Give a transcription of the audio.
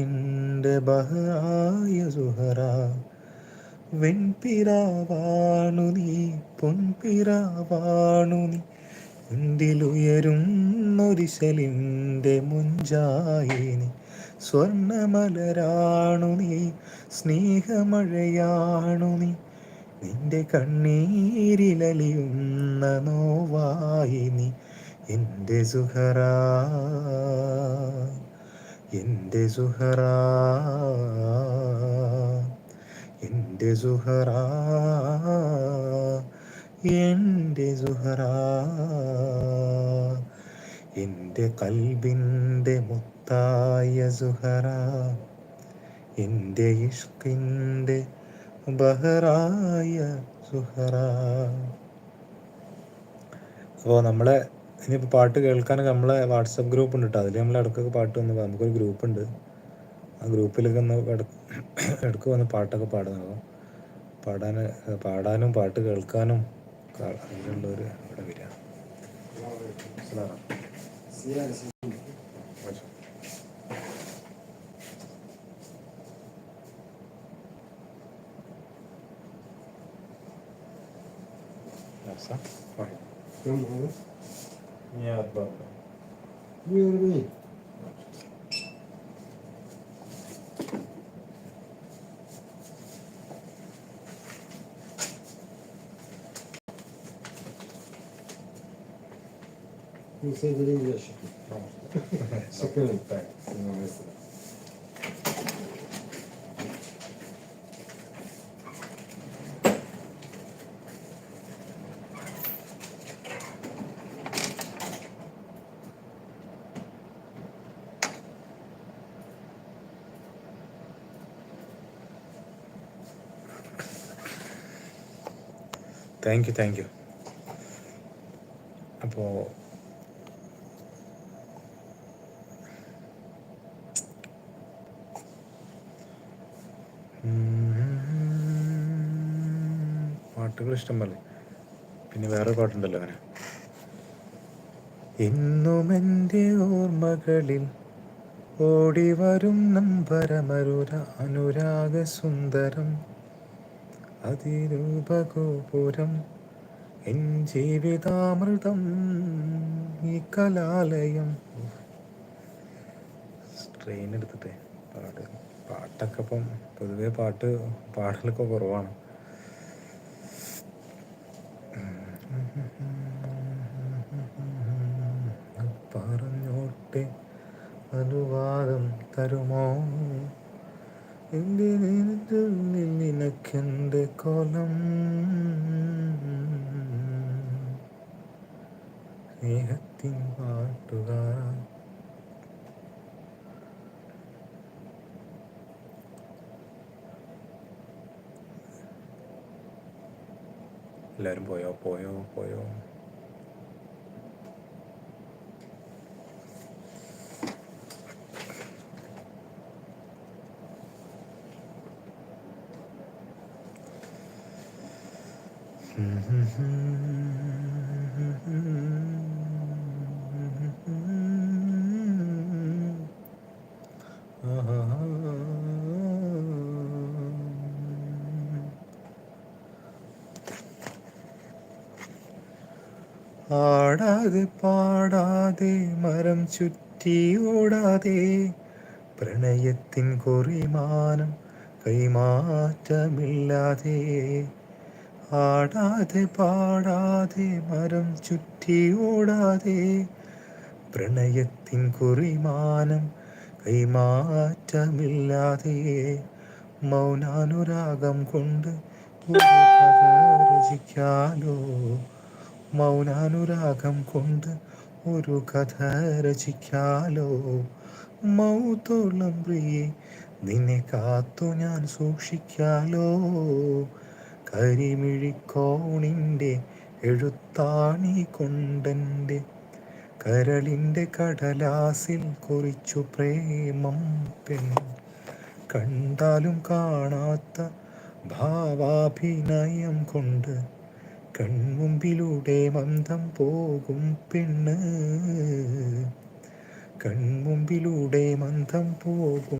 ഇഷ്കിന്റെ ബഹായ സുഹറ. വെൺപിറാവാണു നീ പൊൻപിറാവാണു നീ. ഇന്തിലുയരുന്നൊരിശലിന്റെ മുഞ്ചായിനി സ്വർണമലരാണു നീ സ്നേഹമഴയാണു നീ. നിന്റെ കണ്ണീരിലലിയുന്ന നോവായി നീ എന്റെ സുഹറ. എന്റെ സുഹറ എന്റെ സുഹറ എന്റെ സുഹറ. എന്റെ കൽബിന്റെ മുത്തായ സുഹറ എന്റെ ഇഷ്കിന്റെ ബഹറായ സുഹറ. അപ്പോൾ നമ്മളെ ഇനിയിപ്പോൾ പാട്ട് കേൾക്കാനൊക്കെ നമ്മളെ വാട്സപ്പ് ഗ്രൂപ്പ് ഉണ്ട് കേട്ടോ അതിൽ നമ്മൾ ഇടയ്ക്കൊക്കെ പാട്ട് വന്ന് നമുക്കൊരു ഗ്രൂപ്പ് ഉണ്ട് ആ ഗ്രൂപ്പിലൊക്കെ ഒന്ന് ഇടയ്ക്ക് വന്ന് പാട്ടൊക്കെ പാടുന്നത് പാടാൻ പാടാനും പാട്ട് കേൾക്കാനും അതിലുള്ളവർ അവിടെ വരിക Yes, sir. Right. Не отбавлю. Верни. Не соединили ящики. Шикарно. Так, все на thank you thank you അപ്പോൾ പാട്ടുകൾ ഇഷ്ടം പോലെ. പിന്നെ വേറെ പാട്ടുണ്ടല്ലോ അങ്ങനെ. എന്നും എന്റെ ഓർമ്മകളിൽ ഓടി വരും നമ്പരമരുര അനുരാഗ സുന്ദരം അതിരൂപഗോപുരം എൻ ജീവിതാമൃതം ഈ കലാലയം. ട്രെയിൻ എടുത്തിട്ടേ പാട്ട് പാട്ടൊക്കെ ഇപ്പം പൊതുവെ പാട്ട് പാടലൊക്കെ കുറവാണ്. പറഞ്ഞോട്ടെ അനുവാദം തരുമോ? എന്റെ നേരത്തിൽ നിനക്കെന്റെ കോലം? സ്നേഹത്തിൻ പാട്ടുകാര. എല്ലാവരും പോയോ? പോയോ? പോയോ? ആടാതെ പാടാതെ മരം ചുറ്റി ഓടാതെ പ്രണയത്തിൻ കുറിമാനം കൈമാറ്റമില്ലാതെ ആടാതെ പാടാതെ മരം ചുറ്റി ഓടാതെ പ്രണയത്തിൻ കുറിമാനം കൈമാറ്റമില്ലാതെ മൗനാനുരാഗം കൊണ്ട് രചിക്കാലോ മൗനാനുരാഗം കൊണ്ട് ഒരു കഥ രചിക്കാലോ മൗത്തോളം പ്രിയെ നിന്നെ കാത്തു ഞാൻ സൂക്ഷിക്കാലോ കരിമിഴിക്കോണിന്റെ എഴുത്താണി കൊണ്ടന്റെ കരളിന്റെ കടലാസിൽ കുറിച്ചു പ്രേമം പെൺ. കണ്ടാലും കാണാത്ത ഭാവാഭിനയം കൊണ്ട് കൺമുമ്പിലൂടെ മന്ദം പോകും പെണ്ണ്. കൺമുമ്പിലൂടെ മന്ദം പോകും